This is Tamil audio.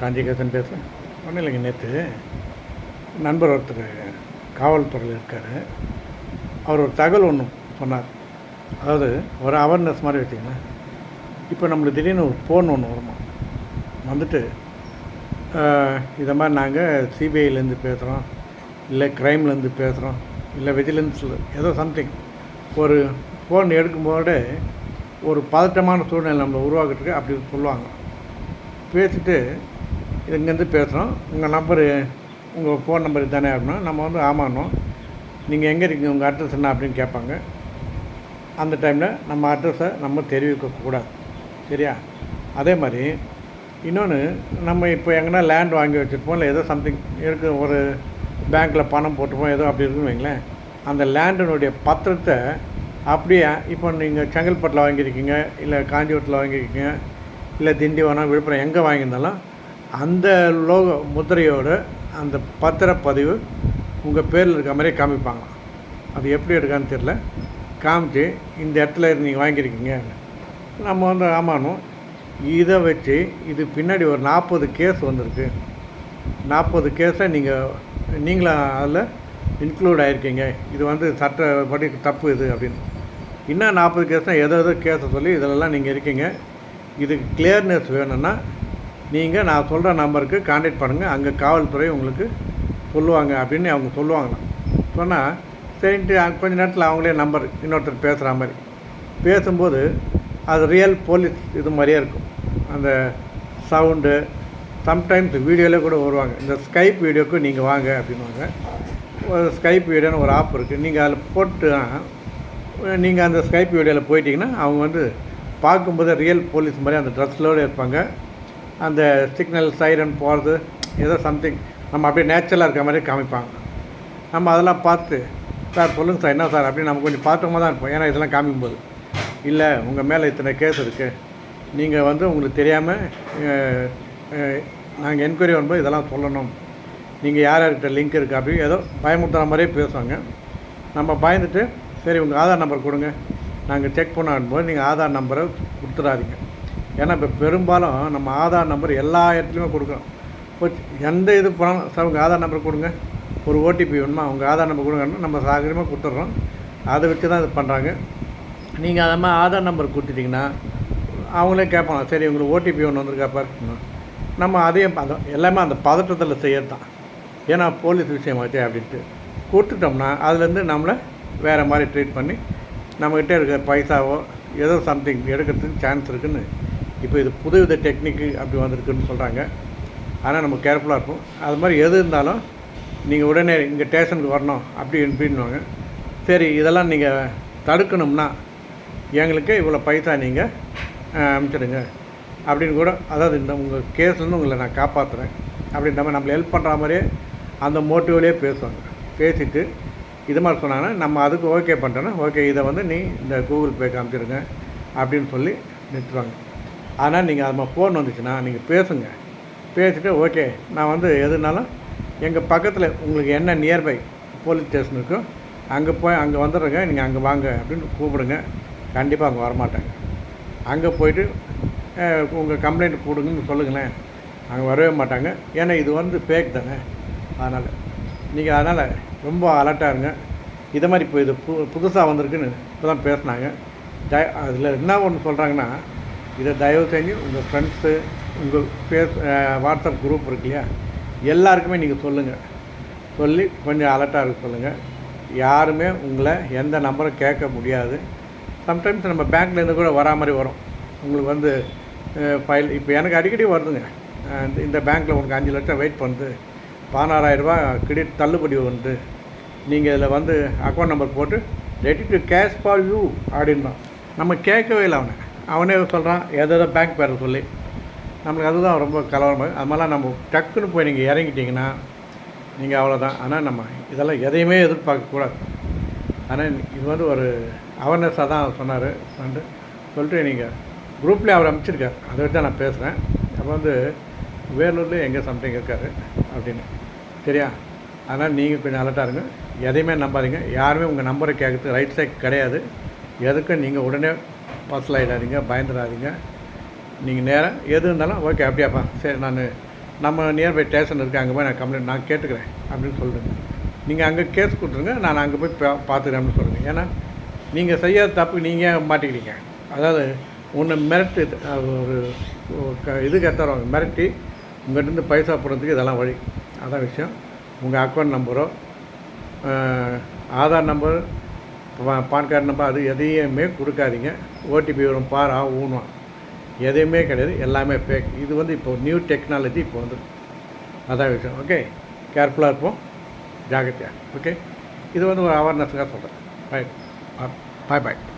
காஞ்சிகேசன் பேசுகிறேன் ஒன்றும் இல்லைங்க நேற்று நண்பர் ஒருத்தர் காவல்துறையில் இருக்கார். அவர் ஒரு தகவல் ஒன்று சொன்னார். அதாவது ஒரு அவேர்னஸ் மாதிரி வச்சிங்கன்னா இப்போ நம்மளுக்கு திடீர்னு ஒரு ஃபோன் ஒன்று வருமா? வந்துட்டு இதை மாதிரி நாங்கள் சிபிஐலேருந்து பேசுகிறோம் இல்லை க்ரைம்லேருந்து பேசுகிறோம் இல்லை விஜிலன்ஸில் ஏதோ சம்திங் ஒரு ஃபோன் எடுக்கும்போது ஒரு பதட்டமான சூழ்நிலை நம்மளை உருவாக்குறதுக்கு அப்படி சொல்லுவாங்க. பேசிட்டு இங்கேருந்து பேசுகிறோம். உங்கள் நம்பரு உங்கள் ஃபோன் நம்பர் தானே அப்படின்னா நம்ம வந்து ஆமானோம் நீங்கள் எங்கே இருக்கீங்க உங்கள் அட்ரஸ் என்ன அப்படின்னு கேட்பாங்க. அந்த டைமில் நம்ம அட்ரஸை நம்ம தெரிவிக்கக்கூடாது சரியா? அதே மாதிரி இன்னொன்று நம்ம இப்போ எங்கன்னா லேண்ட் வாங்கி வச்சுருப்போம் இல்லை ஏதோ சம்திங் இருக்குது ஒரு பேங்க்கில் பணம் போட்டுப்போம் ஏதோ அப்படி இருக்குன்னு வைங்களேன். அந்த லேண்டினுடைய பத்திரத்தை அப்படியே இப்போ நீங்கள் செங்கல்பட்டில் வாங்கியிருக்கீங்க இல்லை காஞ்சிபுரத்தில் வாங்கியிருக்கீங்க இல்லை திண்டிவனம் விழுப்புரம் எங்கே வாங்கியிருந்தாலும் அந்த லோகோ முத்திரையோட அந்த பத்திரப்பதிவு உங்கள் பேரில் இருக்க மாதிரியே காமிப்பாங்க அது எப்படி எடுக்கான்னு தெரில காமிச்சு இந்த இடத்துல நீங்கள் வாங்கியிருக்கீங்க. நம்ம வந்து ஆமானும் இதை வச்சு இது பின்னாடி ஒரு நாற்பது கேஸ் வந்திருக்கு. நாற்பது கேஸை நீங்கள் நீங்களும் அதில் இன்க்ளூட் ஆகிருக்கீங்க இது வந்து சட்டப்படி தப்பு இது அப்படின்னு. இன்னும் நாற்பது கேஸ்னால் எதோ எதோ கேஸை சொல்லி இதிலெல்லாம் நீங்கள் இருக்கீங்க. இதுக்கு கிளியர்னஸ் வேணும்னா நீங்கள் நான் சொல்கிற நம்பருக்கு காண்டாக்ட் பண்ணுங்கள் அங்கே காவல்துறை உங்களுக்கு சொல்லுவாங்க அப்படின்னு அவங்க சொல்லுவாங்களாம். சொன்னால் சரின்ட்டு கொஞ்ச நேரத்தில் அவங்களே நம்பர் இன்னொருத்தர் பேசுகிற மாதிரி. பேசும்போது அது ரியல் போலீஸ் இது மாதிரியே இருக்கும். அந்த சவுண்டு சம்டைம்ஸ் வீடியோவில் கூட வருவாங்க. இந்த ஸ்கைப் வீடியோக்கு நீங்கள் வாங்க அப்படின்வாங்க ஒரு ஸ்கைப் வீடியோன்னு ஒரு ஆப் இருக்குது நீங்கள் அதில் போட்டு நீங்கள் அந்த ஸ்கைப் வீடியோவில் போயிட்டீங்கன்னா அவங்க வந்து பார்க்கும்போது ரியல் போலீஸ் மாதிரி அந்த ட்ரெஸ்லோடு இருப்பாங்க. அந்த சிக்னல் சைரன் போகிறது ஏதோ சம்திங் நம்ம அப்படியே நேச்சுரலாக இருக்க மாதிரி காமிப்பாங்க. நம்ம அதெல்லாம் பார்த்து சார் சொல்லுங்கள் சார் என்ன சார்? அப்படின்னு நம்ம கொஞ்சம் பார்த்தோமா தான் இருப்போம். ஏன்னா இதெல்லாம் காமிக்கும்போது. இல்லை உங்கள் மேலே இத்தனை கேஸ் இருக்குது நீங்கள் வந்து உங்களுக்கு தெரியாமல் நாங்கள் என்கொயரி வரும்போது இதெல்லாம் சொல்லணும். நீங்கள் யார் யார்கிட்ட லிங்க் இருக்குது அப்படின்னு ஏதோ பயமுறுத்துற மாதிரியே பேசுவாங்க. நம்ம பயந்துட்டு சரி உங்கள் ஆதார் நம்பர் கொடுங்க. நாங்கள் செக் பண்ண போது நீங்கள் ஆதார் நம்பரை கொடுத்துடாதீங்க. ஏன்னா இப்போ பெரும்பாலும் நம்ம ஆதார் நம்பர் எல்லா இடத்துலையுமே கொடுக்குறோம். இப்போ எந்த இது போனாலும் சார் உங்கள் ஆதார் நம்பர் கொடுங்க. ஒரு ஓடிபி வேணுமா? உங்கள் ஆதார் நம்பர் கொடுங்கன்னா நம்ம சாகரியமாக கொடுத்துட்றோம். அதை வச்சு தான் இது பண்ணுறாங்க நீங்கள் அதை மாதிரி ஆதார் நம்பர் கொடுத்துட்டிங்கன்னா அவங்களே கேட்பாங்க சரி உங்களுக்கு ஓடிபி ஒன்று வந்திருக்கா பாரு. நம்ம அதையும் அந்த எல்லாமே அந்த பதட்டத்தில் செய்யறது தான் ஏன்னா போலீஸ் விஷயமாச்சே அப்படின்ட்டு. கொடுத்துட்டோம்னா அதுலேருந்து நம்மளை வேறு மாதிரி ட்ரீட் பண்ணி நம்மக்கிட்ட இருக்க பைசாவோ ஏதோ சம்திங் எடுக்கிறதுக்கு சான்ஸ் இருக்குதுன்னு இப்போ இது புதுவித டெக்னிக்கு அப்படி வந்திருக்குன்னு சொல்கிறாங்க ஆனால் நம்ம கேர்ஃபுல்லாக இருக்கும் அது மாதிரி எது இருந்தாலும் நீங்கள் உடனே இங்கே ஸ்டேஷனுக்கு வரணும் அப்படி இப்படின்னுவாங்க. சரி இதெல்லாம் நீங்கள் தடுக்கணும்னா எங்களுக்கு இவ்வளோ பைசா நீங்கள் அனுப்பிச்சிடுங்க அப்படின்னு கூட அதாவது இந்த உங்கள் கேஸ்லேருந்து உங்களை நான் காப்பாற்றுறேன் அப்படின்ற மாதிரி நம்மளை ஹெல்ப் பண்ணுற மாதிரியே அந்த மோட்டிவ்லேயே பேசுவாங்க. பேசிட்டு இது மாதிரி சொன்னாங்கன்னா நம்ம அதுக்கு ஓகே பண்ணிட்டோன்னா ஓகே இதை வந்து நீ இந்த கூகுள் பே காமிச்சிருங்க அப்படின்னு சொல்லி நிறுத்துவாங்க. ஆனால் நீங்கள் அது ஃபோன் வந்துச்சுன்னா நீங்கள் பேசுங்க. பேசிட்டு ஓகே நான் வந்து எதுனாலும் எங்கள் பக்கத்தில் உங்களுக்கு என்ன நியர்பை போலீஸ் ஸ்டேஷன் இருக்கோ அங்கே போய் அங்கே வந்துடுறேங்க நீங்கள் அங்கே வாங்க அப்படின்னு கூப்பிடுங்க. கண்டிப்பாக அங்கே வரமாட்டாங்க. அங்கே போயிட்டு உங்கள் கம்ப்ளைண்ட் கொடுங்கன்னு சொல்லுங்களேன். அங்கே வரவே மாட்டாங்க. ஏன்னா இது வந்து ஃபேக் தானே. அதனால் நீங்கள் அதனால் ரொம்ப அலர்ட்டாக இருங்க. இதை மாதிரி இப்போ இது பு புதுசாக வந்திருக்குன்னு இப்போ தான் பேசுனாங்க. த அதில் என்ன ஒன்று சொல்கிறாங்கன்னா இதை தயவு செஞ்சு உங்கள் ஃப்ரெண்ட்ஸு உங்கள் ஃபேஸ் வாட்ஸ்அப் குரூப் இருக்கு இல்லையா? எல்லாருக்குமே நீங்கள் சொல்லுங்கள் சொல்லி கொஞ்சம் அலர்ட்டாக இருக்க சொல்லுங்கள் யாருமே உங்களை எந்த நம்பரும் கேட்க முடியாது. சம்டைம்ஸ் நம்ம பேங்க்லேருந்து கூட வரா மாதிரி வரும். உங்களுக்கு வந்து ஃபைல் இப்போ எனக்கு அடிக்கடி வருதுங்க. இந்த- இந்த பேங்க்கில் உனக்கு அஞ்சு லட்சம் வெயிட் பண்ணுது. பதினாறாயிரரூபா கிரெடிட் தள்ளுபடி வந்து நீங்கள் இதில் வந்து அக்கௌண்ட் நம்பர் போட்டு ready to cash for you அப்படின்னா நம்ம கேட்கவே இல்லை அவனை. அவனே சொல்கிறான் ஏதோ பேங்க் பேரை சொல்லி. நம்மளுக்கு அதுதான் ரொம்ப கலவரமாக அது மாதிரிலாம் நம்ம டக்குன்னு போய் நீங்கள் இறங்கிட்டீங்கன்னா நீங்கள் அவ்வளோதான் ஆனால் நம்ம இதெல்லாம் எதையுமே எதிர்பார்க்கக்கூடாது ஆனால் இது வந்து ஒரு அவேர்னஸாக தான் சொன்னார். வந்து சொல்லிட்டு நீங்கள் குரூப்லேயே அவர் அமைச்சிருக்கார். அதை வச்சு தான் நான் பேசுகிறேன் அப்போ வந்து வேலூர்லேயே எங்கே சம்திங் இருக்கார் அப்படின்னு. சரியா? அதனால் நீங்கள் கொஞ்சம் அலர்ட்டாக இருங்க. எதையுமே நம்பாதீங்க. யாருமே உங்கள் நம்பரை கேட்கறதுக்கு ரைட் சைட் கிடையாது. எதுக்கும் நீங்கள் உடனே பஸ்ஸில் ஆகிடாதீங்க பயந்துடாதீங்க. நீங்கள் நேராக எது இருந்தாலும் ஓகே அப்படியாப்பா. சரி நான் நம்ம நியர்பை ஸ்டேஷன் இருக்குது அங்கே போய் நான் கம்ப்ளைண்ட் நான் கேட்டுக்கிறேன் அப்படின்னு சொல்லுங்க நீங்கள் அங்கே கேஸ் கொடுத்துருங்க நான் அங்கே போய் பா பார்த்துக்கிறேன்னு சொல்லுங்கள் ஏன்னா நீங்கள் செய்யாத தப்பு நீங்கள் மாட்டிக்கிறீங்க? அதாவது உன்னை மிரட்டு ஒரு ஒரு க- இது கத்துறவங்க மிரட்டி உங்கள்கிட்ட பைசா போடுறதுக்கு இதெல்லாம் வழி. அதான் விஷயம். உங்கள் அக்கௌண்ட் நம்பரோ ஆதார் நம்பர் பா- பான் கார்டு நம்பர் அது எதையுமே கொடுக்காதீங்க. ஓடிபி வரும் பார் ஊனுவான் எதையுமே கிடையாது எல்லாமே ஃபேக் இது வந்து இப்போ நியூ டெக்னாலஜி இப்போ வந்து அதான் விஷயம். ஓகே கேர்ஃபுல்லாக இருப்போம். ஜாகிரதையாக ஓகே இது வந்து ஒரு அவேர்னஸ்க்காக சொல்கிறேன் பாய் பாய் பாய்